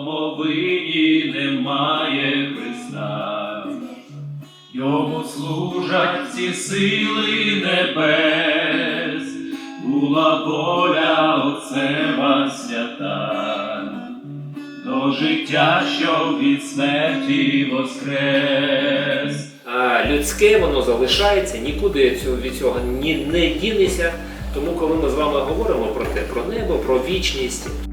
домовині немає Христа, йому служать всі сили небес, була воля Отцева свята, до життя, що від смерті воскрес. А людське воно залишається, нікуди від цього не дінеться. Тому, коли ми з вами говоримо про те, про небо, про вічність,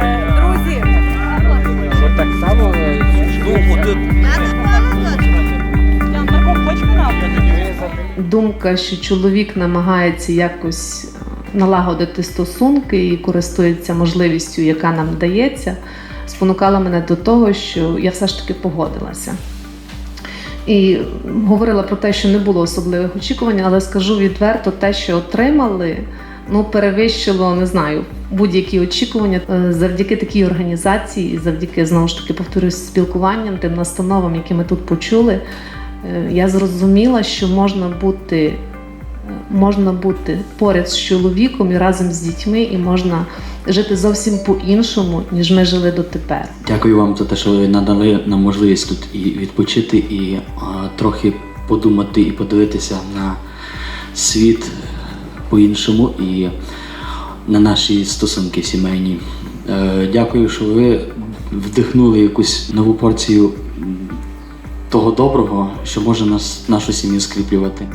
Друзі, так само думка, що чоловік намагається якось е, налагодити стосунки і користується можливістю, яка нам дається, спонукала мене до того, що я все ж таки погодилася. І говорила про те, що не було особливих очікувань, але скажу відверто, те, що отримали, ну перевищило, не знаю, будь-які очікування Е, завдяки такій організації, завдяки знову ж таки повторюсь спілкуванням, тим настановам, які ми тут почули. Е, я зрозуміла, що можна бути, е, можна бути поряд з чоловіком і разом з дітьми, і можна жити зовсім по-іншому, ніж ми жили дотепер. Дякую вам за те, що ви надали нам можливість тут і відпочити, і а, трохи подумати і подивитися на світ по-іншому і на наші стосунки сімейні. Е, Дякую, що ви вдихнули якусь нову порцію того доброго, що може нас, нашу сім'ю скріплювати.